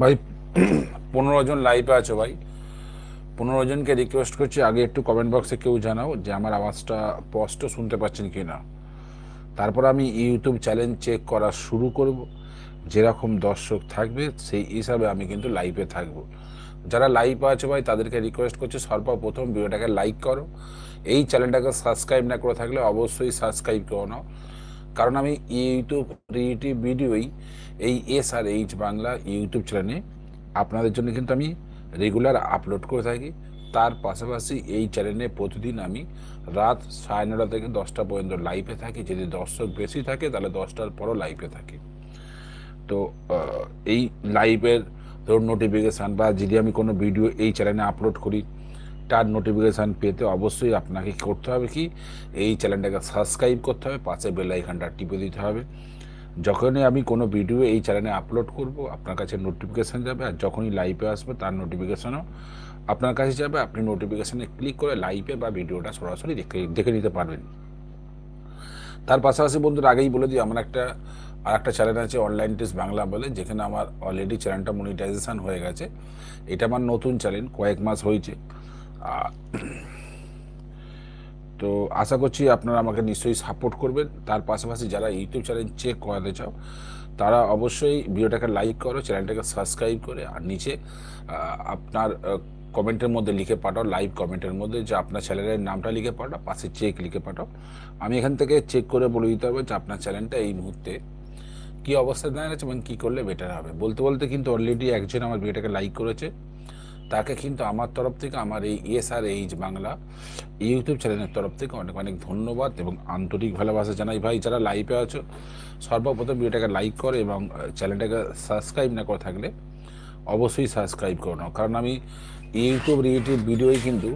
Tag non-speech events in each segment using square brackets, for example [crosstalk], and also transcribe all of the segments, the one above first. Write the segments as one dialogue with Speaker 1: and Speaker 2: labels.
Speaker 1: ভাই, পনেরো জন লাইভে আছো ভাই। পনেরো জনকে রিকোয়েস্ট করছি, আগে একটু কমেন্ট বক্সে কেউ জানাও যে আমার আওয়াজটা স্পষ্ট শুনতে পাচ্ছেন কি না তারপর আমি ইউটিউব চ্যানেল চেক করা শুরু করব। যেরকম দর্শক থাকবে, সেই হিসাবে আমি কিন্তু লাইভে থাকব। যারা লাইভ আছে ভাই, তাদেরকে রিকোয়েস্ট করছি, সর্বপ্রথম ভিডিওটাকে লাইক করো। এই চ্যানেলটাকে সাবস্ক্রাইব না করে থাকলে অবশ্যই সাবস্ক্রাইব করো নাও কারণ আমি ইউটিউব, ক্রিয়েটিভ ভিডিওই এই S R H Bangla YouTube চ্যানেলে আপনাদের জন্য কিন্তু আমি রেগুলার আপলোড করে থাকি। তার পাশাপাশি এই চ্যানেলে প্রতিদিন আমি রাত সাড়ে নটা থেকে দশটা পর্যন্ত লাইভে থাকি। যদি দর্শক বেশি থাকে, তাহলে দশটার পরও লাইভে থাকি। তো এই লাইভের ধরুন নোটিফিকেশান বা যদি আমি কোনো ভিডিও এই চ্যানেলে আপলোড করি তার নোটিফিকেশান পেতে অবশ্যই আপনাকে করতে হবে কি? এই চ্যানেলটাকে সাবস্ক্রাইব করতে হবে, পাশে বেল আইকনটা টিপে দিতে হবে। যখনই আমি কোনো ভিডিও এই চ্যানেলে আপলোড করব, আপনার কাছে নোটিফিকেশান যাবে আর যখনই লাইভে আসবে তার নোটিফিকেশানও আপনার কাছে যাবে। আপনি নোটিফিকেশানে ক্লিক করে লাইভে বা ভিডিওটা সরাসরি দেখে দেখে নিতে পারবেন। তার পাশাপাশি বন্ধুরা, আগেই বলে দিই, আমার একটা আর একটা চ্যানেল আছে অনলাইন টেস্ট বাংলা বলে, যেখানে আমার অলরেডি চ্যানেলটা মনিটাইজেশান হয়ে গেছে। এটা আমার নতুন চ্যানেল কয়েক মাস হয়েছে। তো আশা করছি আপনারা আমাকে নিশ্চয়ই সাপোর্ট করবেন। তার পাশাপাশি যারা ইউটিউব চ্যানেল চেক করাতে চাও, তারা অবশ্যই ভিডিওটাকে লাইক করো চ্যানেলটাকে সাবস্ক্রাইব করে, আর নিচে আপনার কমেন্টের মধ্যে লিখে পাঠাও লাইভ কমেন্টের মধ্যে, যে আপনার চ্যানেলের নামটা লিখে পাঠাও, পাশে চেক লিখে পাঠাও। আমি এখান থেকে চেক করে বলে দিতে হবে যে আপনার চ্যানেলটা এই মুহূর্তে কী অবস্থায় দাঁড়িয়েছে এবং কী করলে বেটার হবে। বলতে বলতে কিন্তু অলরেডি একজন আমার ভিডিওটাকে লাইক করেছে। তাকে কিন্তু আমার তরফ থেকে, আমার এই S R H Bangla YouTube চ্যানেলের তরফ থেকে অনেক অনেক ধন্যবাদ এবং আন্তরিক ভালোবাসা জানাই। ভাই, যারা লাইভে আছো, সর্বপ্রথম ভিডিওটাকে লাইক করে এবং চ্যানেলটাকে সাবস্ক্রাইব না করে থাকলে অবশ্যই সাবস্ক্রাইব করে নাও। কারণ আমি ইউটিউব রিলেটিভ ভিডিওই কিন্তু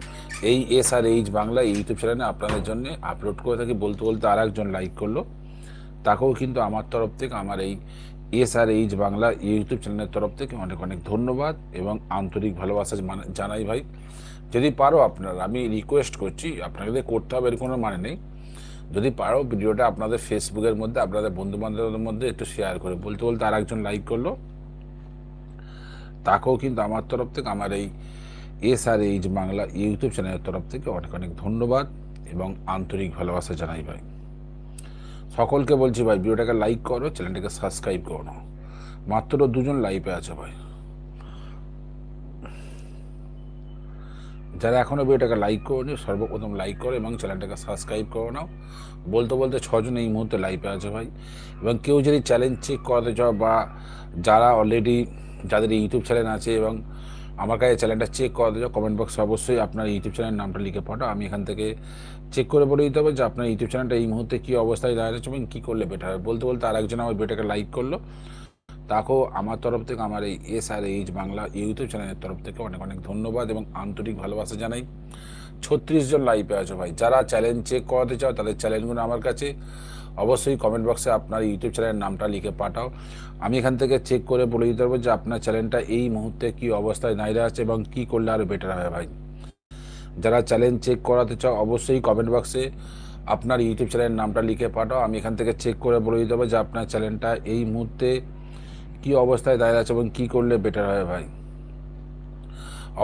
Speaker 1: এই S R H Bangla YouTube চ্যানেলে আপনাদের জন্য আপলোড করে থাকি। বলতে বলতে আর একজন লাইক করল। তাকেও কিন্তু আমার তরফ থেকে, আমার এই S R H Bangla YouTube চ্যানেলের তরফ থেকে অনেক অনেক ধন্যবাদ এবং আন্তরিক ভালোবাসা জানাই ভাই। যদি পারো আপনারা, আমি রিকোয়েস্ট করছি আপনাদের করতে হবে এর কোনো মানে নেই। যদি পারো ভিডিওটা আপনাদের ফেসবুকের মধ্যে, আপনাদের বন্ধু বান্ধবদের মধ্যে একটু শেয়ার করে। বলতে বলতে আর একজন লাইক করল। তাকেও কিন্তু আমার তরফ থেকে, আমার এই S R H Bangla YouTube চ্যানেলের তরফ থেকে অনেক অনেক ধন্যবাদ এবং আন্তরিক ভালোবাসা জানাই ভাই। সকলকে বলছি ভাই, ভিডিওটাকে লাইক করো চ্যানেলটাকে সাবস্ক্রাইব করো মাত্র দুজন লাইভে আছে ভাই। যারা এখনও ভিডিওটাকে লাইক করোনি, সর্বপ্রথম লাইক করো এবং চ্যানেলটাকে সাবস্ক্রাইব করো নাও। বলতে বলতে ছজন এই মুহূর্তে লাইভে আছে ভাই। এবং কেউ যদি চ্যালেঞ্জ চেক করাতে চাও বা যারা অলরেডি যাদের ইউটিউব চ্যানেল আছে এবং আমার কাছে চ্যানেলটা চেক করাতে চাও কমেন্ট বক্সে অবশ্যই আপনার ইউটিউব চ্যানেলের নামটা লিখে পাঠাও। আমি এখান থেকে চেক করে বলে দিতে হবে যে আপনার ইউটিউব চ্যানেলটা এই মুহূর্তে কী অবস্থায় দাঁড়িয়েছে এবং কী করলে বেটার হবে। বলতে বলতে আরেকজন আমার বেটাকে লাইক করল। তাকেও আমার তরফ থেকে, আমার এই S R H Bangla YouTube চ্যানেলের তরফ থেকে অনেক অনেক ধন্যবাদ এবং আন্তরিক ভালোবাসা জানাই। ছত্রিশ জন লাইভে আছো ভাই। যারা চ্যালেঞ্জ চেক করাতে চাও, তাদের চ্যালেঞ্জগুলো আমার কাছে। অবশ্যই কমেন্ট বক্সে আপনার ইউটিউব চ্যানেলের নামটা লিখে পাঠাও। আমি এখান থেকে চেক করে বলে দিতে পারব যে আপনার চ্যানেলটা এই মুহূর্তে কী অবস্থায় দাঁড়িয়ে আছে এবং কী করলে আরও বেটার হবে ভাই। যারা চ্যালেঞ্জ চেক করাতে চাও, অবশ্যই কমেন্ট বক্সে আপনার ইউটিউব চ্যানেলের নামটা লিখে পাঠাও। আমি এখান থেকে চেক করে বলে দিতে হবে যে আপনার চ্যানেলটা এই মুহূর্তে কী অবস্থায় দাঁড়িয়ে আছে এবং কী করলে বেটার হবে ভাই।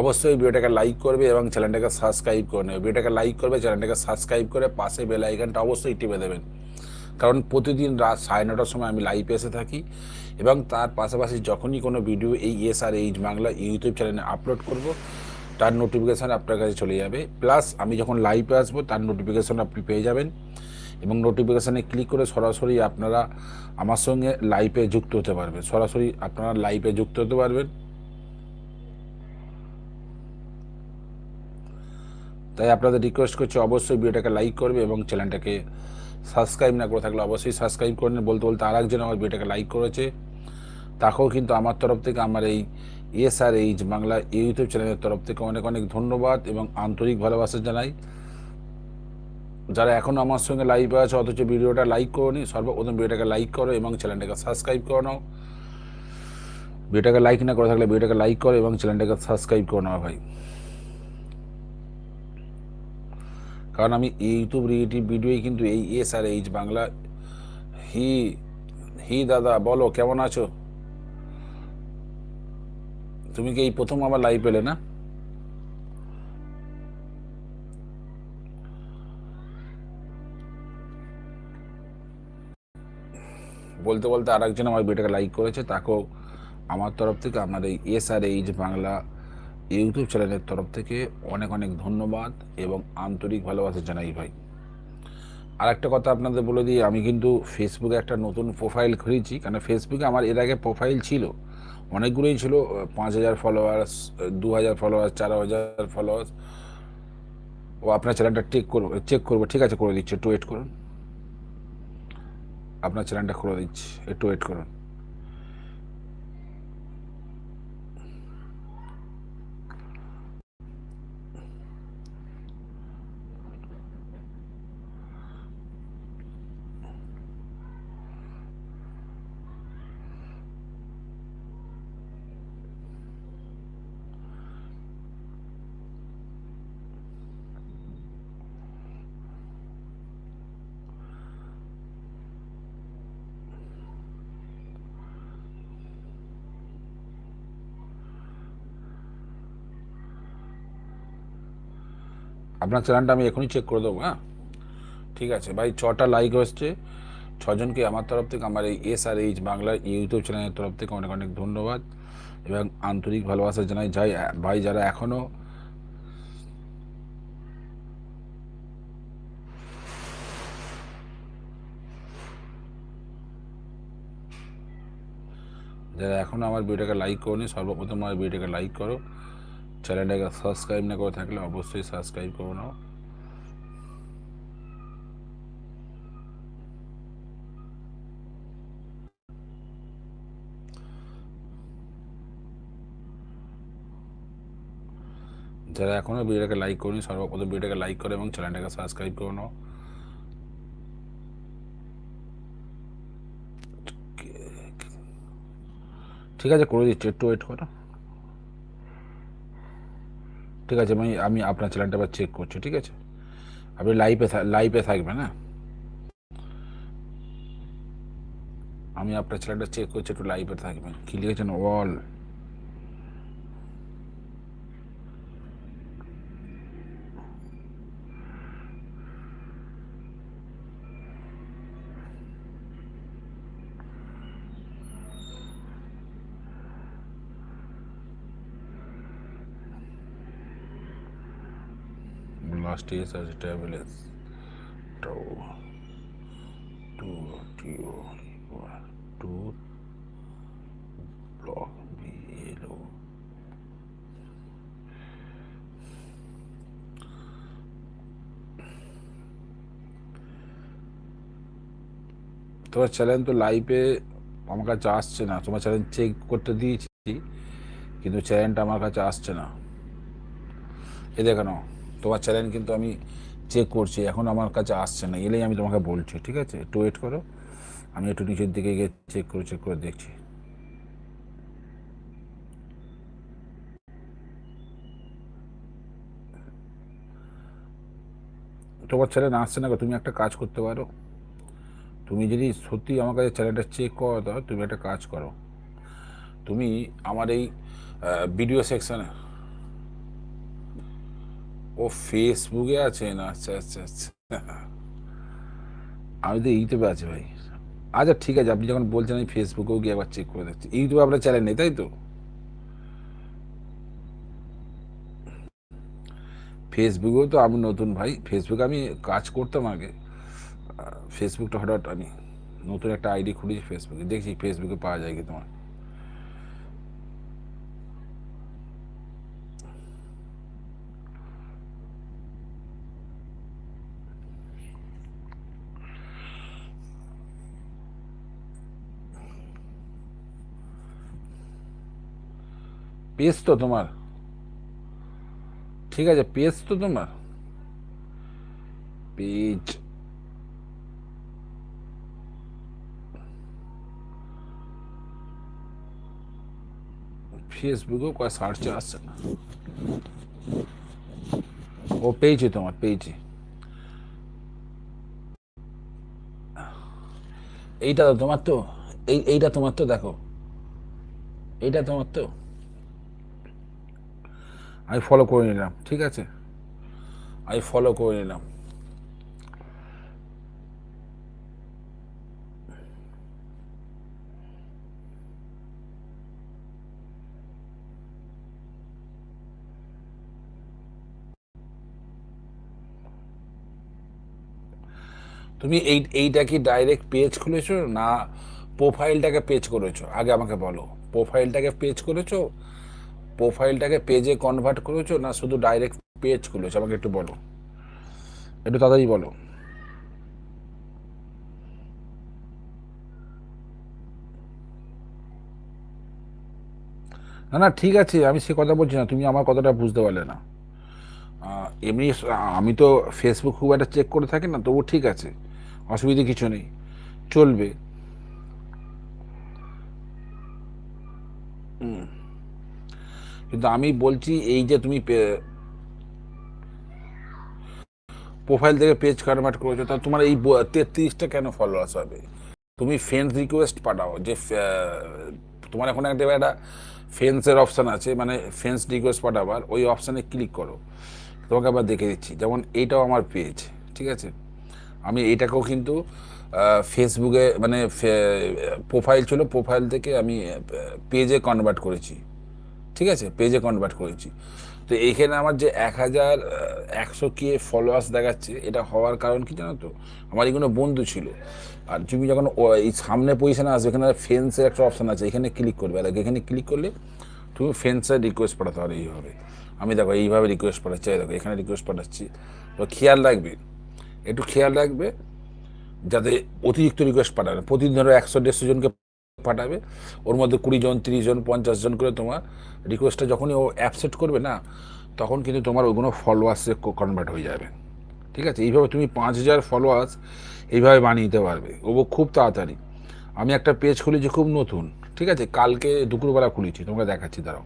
Speaker 1: অবশ্যই ভিডিওটাকে লাইক করবে এবং চ্যানেলটাকে সাবস্ক্রাইব করে নেবে। ভিডিওটাকে লাইক করবে চ্যানেলটাকে সাবস্ক্রাইব করে পাশে বেল আইকনটা অবশ্যই টিপে দেবেন। কারণ প্রতিদিন রাত সাড়ে নটার সময় আমি লাইভে এসে থাকি এবং তার পাশাপাশি যখনই কোনো ভিডিও এই S R H Bangla YouTube চ্যানেলে আপলোড করব, তার নোটিফিকেশান আপনার কাছে চলে যাবে। প্লাস আমি যখন লাইভে আসব, তার নোটিফিকেশান আপনি পেয়ে যাবেন এবং নোটিফিকেশানে ক্লিক করে সরাসরি আপনারা আমার সঙ্গে লাইভে যুক্ত হতে পারবেন। সরাসরি আপনারা লাইভে যুক্ত হতে পারবেন। তাই আপনাদের রিকোয়েস্ট করছি, অবশ্যই ভিডিওটাকে লাইক করবে এবং চ্যানেলটাকে সাবস্ক্রাইব না করে থাকলে অবশ্যই সাবস্ক্রাইব করে নেন। বলতে বলতে আরেকজন আমার ভিডিওটাকে লাইক করেছে। তাকেও কিন্তু আমার তরফ থেকে আমার এই S R H Bangla YouTube চ্যানেলের তরফ থেকে অনেক অনেক ধন্যবাদ এবং আন্তরিক ভালোবাসা জানাই। যারা এখনও আমার সঙ্গে লাইভে আছে, অথচ ভিডিওটা লাইক করোনি, সর্বপ্রথম ভিডিওটাকে লাইক করো এবং চ্যানেলটাকে সাবস্ক্রাইব করে নাও। ভিডিওটাকে লাইক না করে থাকলে ভিডিওটাকে লাইক করো এবং চ্যানেলটাকে সাবস্ক্রাইব করে নাও ভাই। কারণ আমি ইউটিউব রিয়েটিভ ভিডিওই কিন্তু এই এস আর এইচ বাংলা। হি হি দাদা, বলো, কেমন আছো? তুমি কি এই প্রথম আমার লাইভ পেলে না? বলতে বলতে আরেকজন আমার ভিডিওটাকে লাইক করেছে, তাকেও আমার তরফ থেকে আপনার এই S R H Bangla YouTube চ্যানেলের তরফ থেকে অনেক অনেক ধন্যবাদ এবং আন্তরিক ভালোবাসা জানাই ভাই। আর একটা কথা আপনাদের বলে দিই, আমি কিন্তু ফেসবুকে একটা নতুন প্রোফাইল খুলেছি কারণ ফেসবুকে আমার এর আগে প্রোফাইল ছিল, অনেকগুলোই ছিল, পাঁচ হাজার ফলোয়ার্স দু হাজার ফলোয়ার্স চার হাজার ফলোয়ার্স ও, আপনার চ্যানেলটা চেক করব চেক করব, ঠিক আছে, করে দিচ্ছি, একটু ওয়েট করুন। আপনার চ্যানেলটা খুলে দিচ্ছি, একটু ওয়েট করুন। আপনার চ্যানেলটা আমি এখনই চেক করে দেবো হ্যাঁ? ঠিক আছে, ভাই, ছটা লাইক হচ্ছে ছজনকে আমার তরফ থেকে, আমার এই S R H Bangla YouTube চ্যানেলের তরফ থেকে অনেক অনেক ধন্যবাদ এবং আন্তরিক ভালোবাসা জানাই। যাই, ভাই, যারা এখনও যারা এখনও আমার ভিডিওটাকে লাইক করনি, সর্বপ্রথম আমার ভিডিওটাকে লাইক করো। চ্যানেলটাকে সাবস্ক্রাইব না করে থাকলে অবশ্যই সাবস্ক্রাইব করে নাও। যারা এখনও ভিডিওটাকে লাইক করেনি, সর্বপ্রথম ভিডিওটাকে লাইক করে এবং চ্যানেলটাকে সাবস্ক্রাইব করে নাও। ঠিক আছে, করে দিচ্ছি, একটু ওয়েট করো। ঠিক আছে, আমি আমি আপনার চ্যানেলটা আবার চেক করছি, ঠিক আছে? আপনি লাইভে লাইভে থাকবেন হ্যাঁ? আমি আপনার চ্যানেলটা চেক করছি, একটু লাইভে থাকবেন। কি লিখেছেন? All last year's as is tau two. Two one two. Block B below তোমার চ্যানেল তো লাইভে আমার কাছে আসছে না। তোমার চ্যানেল চেক করতে দিয়েছি, কিন্তু চ্যানেলটা আমার কাছে আসছে না। এ দেখানো তোমার চ্যানেল কিন্তু আমি চেক করছি, এখন আমার কাছে আসছে না, এলেই আমি তোমাকে বলছি, ঠিক আছে? একটু ওয়েট করো, আমি একটু নিচের দিকে গিয়ে চেক করে চেক করে দেখছি। তোমার চ্যানেল আসছে না তুমি একটা কাজ করতে পারো। তুমি যদি সত্যি আমার কাছে চ্যানেলটা চেক করো তুমি একটা কাজ করো। তুমি আমার এই ভিডিও সেকশানে ও ফেসবুকে আছেন আচ্ছা আচ্ছা আচ্ছা। [laughs] আমি তো ইউটিউবে আছি ভাই। আচ্ছা ঠিক আছে, আপনি যখন বলছেন আমি ফেসবুকেও গিয়ে একবার চেক করে দেখছি। ইউটিউবে আপনার চ্যানেল নেই, তাই তো? ফেসবুকেও তো আমি নতুন ভাই। ফেসবুকে আমি কাজ করতাম আগে। ফেসবুকটা হঠাৎ আমি নতুন একটা আইডি খুলেছি ফেসবুকে দেখছি ফেসবুকে পাওয়া যায় কি তোমার। পেজ তো তোমার। ঠিক আছে পেজ তো তোমার। পেজ ফেসবুকেও কয় সার্চে আসছে না। ও পেয়েছি তোমার পেয়েছি এইটা তো তোমার তো, এই, এইটা তোমার তো দেখো। এইটা তোমার তো। আমি ফলো করে নিলাম, ঠিক আছে? আমি ফলো করে নিলাম। তুমি এই, এইটা কি ডাইরেক্ট পেজ খুলেছো না প্রোফাইলটাকে পেজ করেছ? আগে আমাকে বলো। প্রোফাইলটাকে পেজ করেছ প্রোফাইলটাকে পেজে কনভার্ট করেছ না শুধু ডাইরেক্ট পেজ খুলেছো? আমাকে একটু বলো। একটু তাড়াতাড়ি বলো। না না, ঠিক আছে, আমি সে কথা বলছি না, তুমি আমার কথাটা বুঝতে পারলে না। এমনি আমি তো ফেসবুক খুব একটা চেক করে থাকি না তবু ঠিক আছে, অসুবিধে কিছু নেই, চলবে। হুম। কিন্তু আমি বলছি এই যে তুমি প্রোফাইল থেকে পেজ কনভার্ট করেছ, তা তোমার এই তেত্রিশটা কেন ফলোয়ার্স হবে? তুমি ফ্রেন্ড রিকোয়েস্ট পাঠাও, যে তোমার এখন একটা একটা ফ্রেন্ডসের অপশান আছে মানে ফ্রেন্ডস রিকোয়েস্ট পাঠাবার, ওই অপশানে ক্লিক করো। তোমাকে আবার দেখে দিচ্ছি, যেমন এইটাও আমার পেজ ঠিক আছে? আমি এটাকেও কিন্তু ফেসবুকে মানে প্রোফাইল ছিল প্রোফাইল থেকে আমি পেজে কনভার্ট করেছি। ঠিক আছে? পেজে কনভার্ট করেছি। তো এইখানে আমার যে এক হাজার একশো কে ফলোয়ার্স দেখাচ্ছে, এটা হওয়ার কারণ কি জানো তো? আমার এগুলো বন্ধু ছিল। আর তুমি যখন এই সামনে পজিশনে আসবে, এখানে ফেন্সের একটা অপশান আছে, এখানে ক্লিক করবে। আর এখানে ক্লিক করলে তুমি ফেন্সের রিকোয়েস্ট পাঠাতে পারো এইভাবে। আমি দেখো, এইভাবে রিকোয়েস্ট পাঠাচ্ছি দেখো, এখানে রিকোয়েস্ট পাঠাচ্ছি। তো খেয়াল রাখবে, একটু খেয়াল রাখবে, যাতে অতিরিক্ত রিকোয়েস্ট পাঠাবে প্রতিদিন ধরো একশো, দেড়শো জনকে পাঠাবে। ওর মধ্যে কুড়ি জন, তিরিশ জন, পঞ্চাশ জন করে তোমার রিকোয়েস্টটা যখনই ও অ্যাপসেট করবে না, তখন কিন্তু তোমার ওইগুলো ফলোয়ার্সে কনভার্ট হয়ে যাবে। ঠিক আছে? এইভাবে তুমি পাঁচ হাজার ফলোয়ার্স এইভাবে বানিয়ে দিতে পারবে। ও খুব তাড়াতাড়ি। আমি একটা পেজ খুলেছি খুব নতুন। ঠিক আছে? কালকে দুপুরবেলা খুলেছি। তোমাকে দেখাচ্ছি, দাঁড়াও।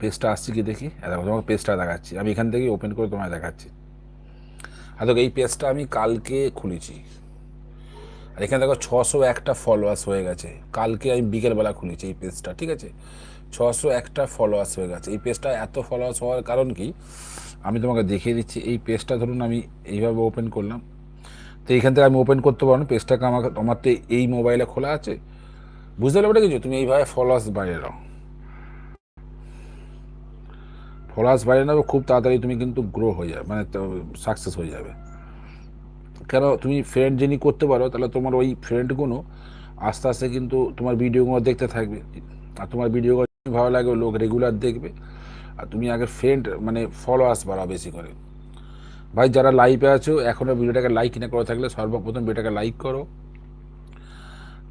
Speaker 1: পেজটা আসছি কি দেখি? এ দেখো, তোমাকে পেজটা দেখাচ্ছি। আমি এখান থেকে ওপেন করে তোমায় দেখাচ্ছি। আর দেখো, এই পেজটা আমি কালকে খুলেছি। আর এখানে দেখো ছশো একটা ফলোয়ার্স হয়ে গেছে। কালকে আমি বিকেলবেলা খুলেছি এই পেজটা ঠিক আছে? ছশো একটা ফলোয়ার্স হয়ে গেছে। এই পেজটা এত ফলোয়ার্স হওয়ার কারণ কি? আমি তোমাকে দেখিয়ে দিচ্ছি, এই পেজটা ধরুন আমি এইভাবে ওপেন করলাম। তো এইখান থেকে আমি ওপেন করতে পারব না পেজটাকে আমাকে আমার তো এই মোবাইলে খোলা আছে। বুঝতে পারবে কিছু তুমি এইভাবে ফলোয়ার্স বাড়িয়ে নাও ফলোয়ার্স বাড়িয়ে নাও, খুব তাড়াতাড়ি তুমি কিন্তু গ্রো হয়ে যাবে মানে সাকসেস হয়ে যাবে। কেন তুমি ফ্রেন্ড যিনি করতে পারো, তাহলে তোমার ওই ফ্রেন্ডগুলো আস্তে আস্তে কিন্তু তোমার ভিডিওগুলো দেখতে থাকবে। আর তোমার ভিডিওগুলো ভালো লাগবে লোক রেগুলার দেখবে। আর তুমি আগে ফ্রেন্ড মানে ফলোয়ার্স বাড়াও বেশি করে। ভাই, যারা লাইভে আছো এখনও ভিডিওটাকে লাইক না করে থাকলে সর্বপ্রথম ভিডিওটাকে লাইক করো।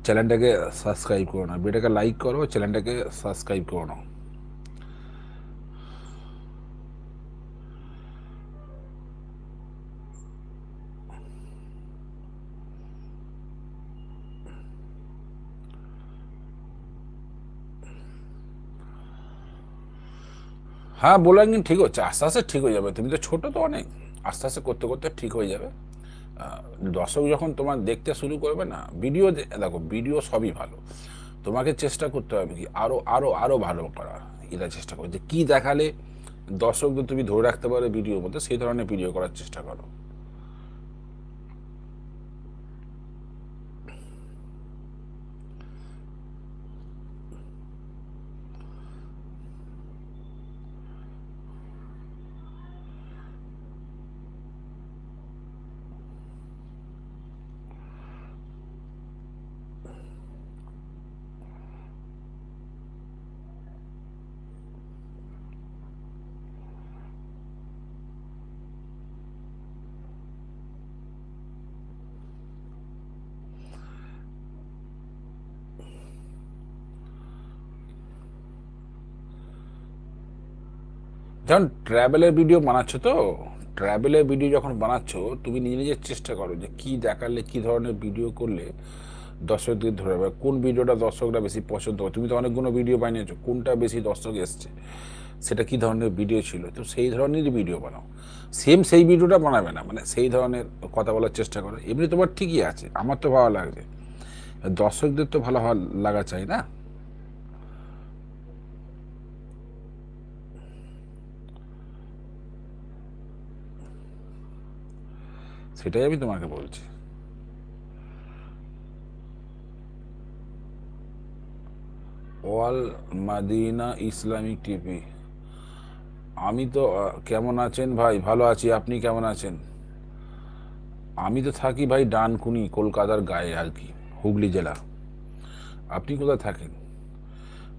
Speaker 1: চ্যানেলটাকে সাবস্ক্রাইব করো না। ভিডিওটাকে লাইক করো চ্যানেলটাকে সাবস্ক্রাইব করো না। হ্যাঁ বললাম কিন্তু ঠিক হচ্ছে আস্তে আস্তে ঠিক হয়ে যাবে। তুমি তো ছোটো তো অনেক। আস্তে আস্তে করতে করতে ঠিক হয়ে যাবে। দর্শক যখন তোমার দেখতে শুরু করবে না ভিডিও দেখো ভিডিও সবই ভালো। তোমাকে চেষ্টা করতে হবে কি আরও আরও আরও ভালো করা। এটা চেষ্টা করো। যে কী দেখালে দর্শকদের তুমি ধরে রাখতে পারো ভিডিওর মধ্যে, সেই ধরনের ভিডিও করার চেষ্টা করো। যেমন ট্রাভেলের ভিডিও বানাচ্ছ তো ট্রাভেলের ভিডিও যখন বানাচ্ছ, তুমি নিজে নিজের চেষ্টা করো যে কী দেখালে, কী ধরনের ভিডিও করলে দর্শকদের ধরে রাখবে কোন ভিডিওটা দর্শকরা বেশি পছন্দ করে? তুমি তো অনেকগুলো ভিডিও বানিয়েছো, কোনটা বেশি দর্শক এসছে? সেটা কী ধরনের ভিডিও ছিল? তো সেই ধরনেরই ভিডিও বানাও। সেম সেই ভিডিওটা বানাবে না মানে সেই ধরনের কথা বলার চেষ্টা করো। এমনি তোমার ঠিকই আছে, আমার তো ভালো লাগছে। দর্শকদের তো ভালো লাগা চাই না? সেটাই আমি তোমাকে বলছি। ওয়াল মাদিনা ইসলামিক টিভি। আমি তো কেমন আছেন ভাই? ভালো আছি, আপনি কেমন আছেন? আমি তো থাকি ভাই ডানকুনি, কলকাতার গায়ে আর কি, হুগলি জেলা। আপনি কোথায় থাকেন?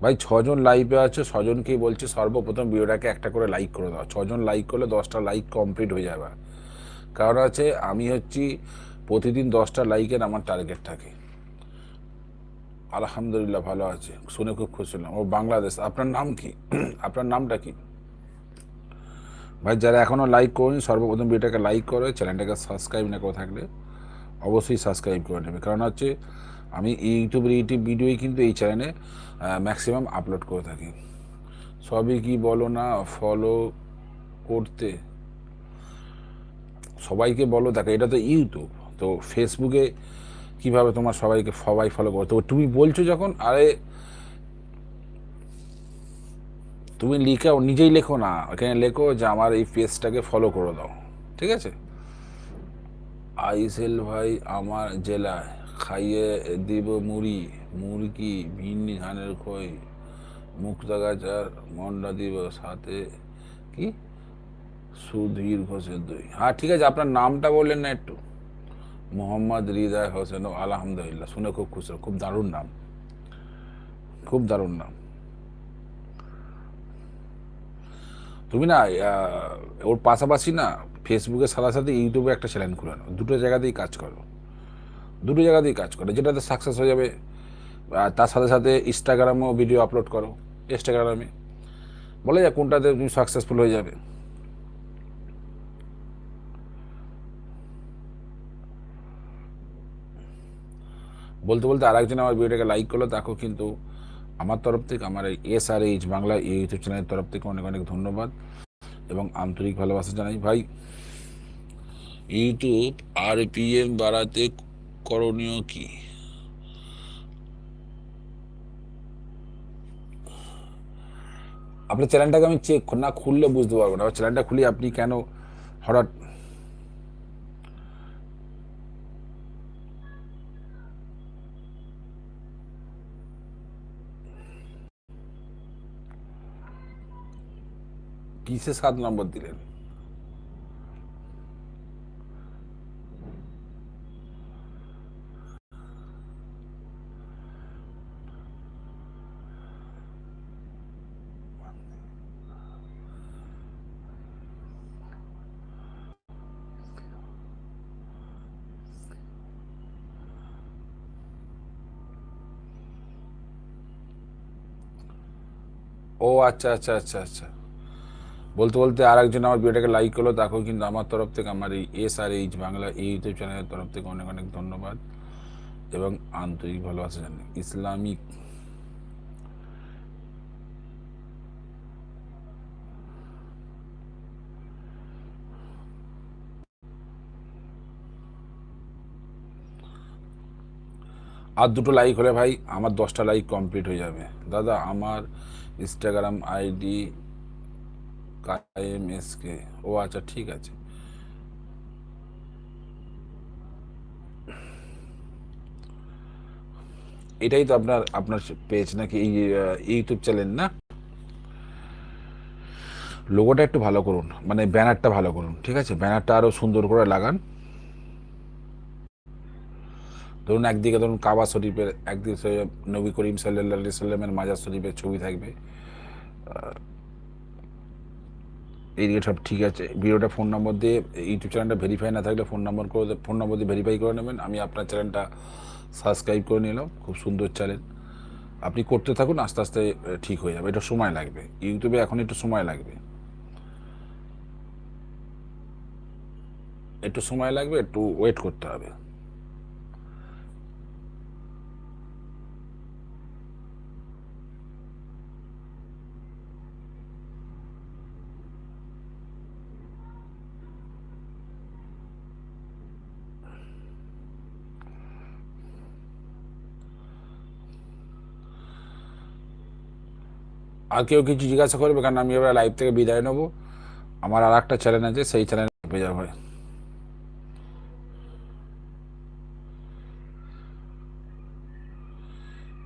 Speaker 1: ভাই ছজন লাইভে আছে, ছজনকেই বলছে সর্বপ্রথম ভিডিওটাকে একটা করে লাইক করে দাও। ছজন লাইক করলে দশটা লাইক কমপ্লিট হয়ে যাবে। কারণ আছে, আমি হচ্ছি প্রতিদিন দশটা লাইকের আমার টার্গেট থাকে। আলহামদুলিল্লাহ ভালো আছে, শুনে খুব খুশি হলাম। ও বাংলাদেশ, আপনার নাম কি? [clears throat] আপনার নামটা কি? ভাই, যারা এখনও লাইক করেনি, সর্বপ্রথম ভিডিওটাকে লাইক করে চ্যানেলটাকে সাবস্ক্রাইব না করে থাকলে অবশ্যই সাবস্ক্রাইব করে নেবে। কারণ হচ্ছে, আমি ইউটিউবের ইউটিউব ভিডিওই কিন্তু এই চ্যানেলে ম্যাক্সিমাম আপলোড করে থাকি। সবই কি বলো না ফলো করতে সবাইকে বলো, দেখো, এটা তো ইউটিউব। তো ফেসবুকে কীভাবে তোমার সবাইকে সবাই ফলো করো? তো তুমি বলছো যখন, আরে, তুমি লিখাও, নিজেই লেখো না এখানে লেখো যে আমার এই পেজটাকে ফলো করে দাও, ঠিক আছে? আইসেল ভাই আমার জেলায় খাইয়ে দিব মুড়ি মুরগি ভিন্নি ধানের খই মুক্তা গাছার মন্ডা দিব সাথে, কি? সুধীর ঘোষের দই। হ্যাঁ ঠিক আছে, আপনার নামটা বললেন না একটু। মোহাম্মদ হৃদয় হোসেন, আলহামদুলিল্লাহ, শুনে খুব খুশি। খুব দারুণ নাম। খুব দারুণ নাম। তুমি না ওর পাশাপাশি না ফেসবুকের সাথে সাথে ইউটিউবে একটা চ্যানেল খুলে নাও। দুটো জায়গাতেই কাজ করো। দুটো জায়গাতেই কাজ করো। যেটাতে সাকসেস হয়ে যাবে তার সাথে সাথে ইনস্টাগ্রামেও ভিডিও আপলোড করো ইনস্টাগ্রামে বলে যায় কোনটাতে তুমি সাকসেসফুল হয়ে যাবে। বলতে বলতে আরেকজন আমার ভিডিওটাকে লাইক করল, তাকেও কিন্তু আমার তরফ থেকে, আমার এই S R H Bangla YouTube চ্যানেলের তরফ থেকে অনেক অনেক ধন্যবাদ এবং আন্তরিক ভালোবাসা জানাই। ভাই ইউটিউব আর পিএম বাড়াতে করণীয় কি? আপনার চ্যানেলটাকে আমি চেক না, খুললে বুঝতে পারব না। চ্যানেলটা খুলি, আপনি কেন হঠাৎ কিসে সাত নম্বর দিলেন ও আচ্ছা আচ্ছা আচ্ছা আচ্ছা বলতে বলতে আর একজন আমার ভিডিওটাকে লাইক করল, তাকেও কিন্তু আমার তরফ থেকে, আমার এই এস আর এইচ বাংলা এই ইউটিউব চ্যানেলের তরফ থেকে অনেক অনেক ধন্যবাদ এবং আন্তরিক ভালোবাসা জানি ইসলামিক আর দুটো লাইক হলে ভাই, আমার দশটা লাইক কমপ্লিট হয়ে যাবে। দাদা, আমার ইনস্টাগ্রাম আইডি কায়েমএসকে ও আচ্ছা ঠিক আছে। এটাই তো আপনার আপনার পেজ নাকি ইউটিউব চ্যানেল না? লোগোটা একটু ভালো করুন মানে ব্যানারটা ভালো করুন, ঠিক আছে? ব্যানারটা আরও সুন্দর করে লাগান। ধরুন একদিকে ধরুন কাবা শরীফের, একদিকে নবী করিম সাল্লাহ সাল্লামের মাজার শরীফের ছবি থাকবে। এইদিকে সব ঠিক আছে। ভিডিওটা ফোন নম্বর দিয়ে, ইউটিউব চ্যানেলটা ভেরিফাই না থাকলে ফোন নম্বর করে ফোন নম্বর দিয়ে ভেরিফাই করে নেবেন। আমি আপনার চ্যানেলটা সাবস্ক্রাইব করে নিলাম। খুব সুন্দর চ্যানেল। আপনি করতে থাকুন, আস্তে আস্তে ঠিক হয়ে যাবে। এটা সময় লাগবে। ইউটিউবে এখন একটু সময় লাগবে। একটু সময় লাগবে, একটু ওয়েট করতে হবে। আর কেউ কিছু জিজ্ঞাসা করবে, কারণ আমি এবার লাইভ থেকে বিদায় নেব। আমার আর একটা চ্যানেল আছে, সেই চ্যানেল পেয়ে যাবে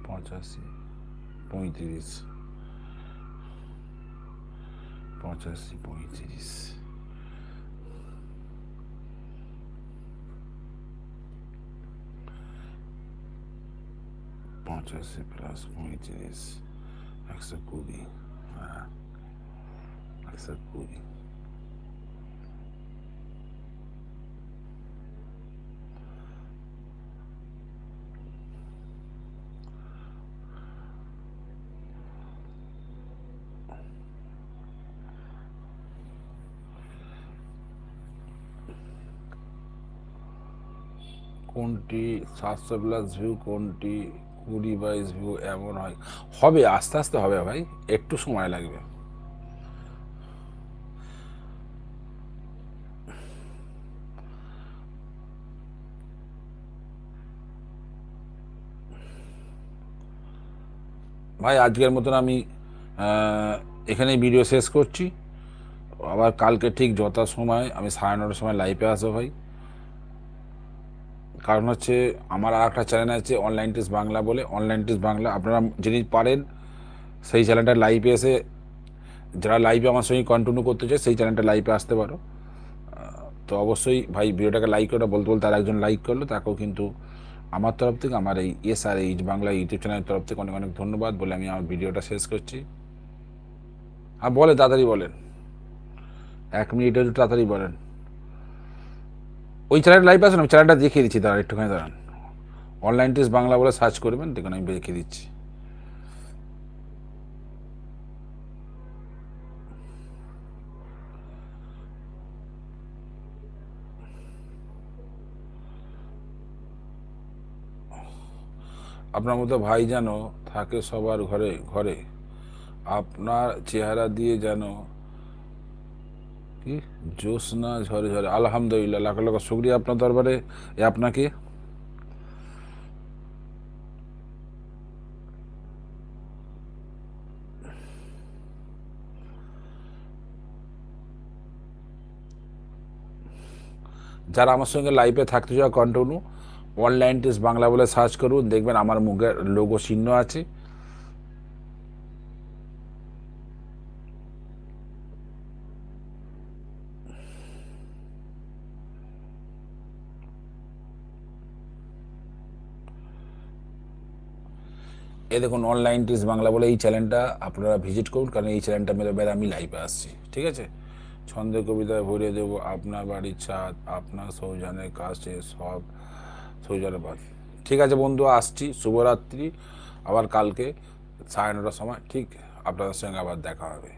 Speaker 1: পঁচাশি, পঁয়ত্রিশ পঁচাশি পঁয়ত্রিশ। পঁচাশি প্লাস পঁয়ত্রিশ। একশো কুড়ি হ্যাঁ একশো কুড়ি কোনটি সাতশো প্লাস ভিউ কোনটি কুড়ি বাইশ ভিউ এমন হয়। হবে, আস্তে আস্তে হবে ভাই, একটু সময় লাগবে। ভাই, আজকের মতন আমি এখানেই ভিডিও শেষ করছি। আবার কালকে ঠিক যথা সময়, আমি সাড়ে নটার সময় লাইভে আসব ভাই। কারণ হচ্ছে আমার আর একটা চ্যানেল আছে অনলাইন টেস্ট বাংলা বলে অনলাইন টেস্ট বাংলা আপনারা যিনি পারেন, সেই চ্যানেলটা লাইভে এসে, যারা লাইভে আমার সঙ্গে কন্টিনিউ করতে চায়, সেই চ্যানেলটা লাইভে আসতে পারো। তো অবশ্যই ভাই ভিডিওটাকে লাইক করে, বলতে বলতে আর একজন লাইক করল, তাকেও কিন্তু আমার তরফ থেকে, আমার এই S R H Bangla YouTube চ্যানেলের তরফ থেকে অনেক অনেক ধন্যবাদ বলে আমি আমার ভিডিওটা শেষ করছি। আর বলে তাড়াতাড়ি বলেন। এক মিনিটে একটু তাড়াতাড়ি বলেন। ওই চ্যানেলটা লাইভ আছে না আমি চ্যানেলটা দেখিয়ে দিচ্ছি, দাঁড়ান একটুখানি, দাঁড়ান। অনলাইন টেস্ট বাংলা বলে সার্চ করবেন, দেখুন, আমি দেখিয়ে দিচ্ছি। আপনার মতো ভাই যেন থাকে সবার ঘরে ঘরে, আপনার চেহারা দিয়ে যেন কি? জ্যোৎস্না ঝরে ঝরে। আলহামদুলিল্লাহ, লাখ লাখ শুক্রিয়া আপনার দরবারে। আপনাকে? যারা আমার সঙ্গে লাইভে থাকতে চাও কন্টিনিউ অনলাইন টেস্ট বাংলা বলে সার্চ করুন, দেখবেন আমার মুখের লোগো চিহ্ন আছে। দেখুন অনলাইন টিস বাংলা বলে এই চ্যানেলটা আপনারা ভিজিট করুন, কারণ এই চ্যানেলটা মেরে বেড়ে আমি লাইভে আসছি, ঠিক আছে? ছন্দ কবিতায় ভরিয়ে দেবো, আপনার বাড়ির ছাদ, আপনার সৌজানের কাছে সব সৌজানের বাদ। ঠিক আছে বন্ধু, আসছি, শুভরাত্রি, আবার কালকে সাড়ে নটার সময়, ঠিক? আপনাদের সঙ্গে আবার দেখা হবে।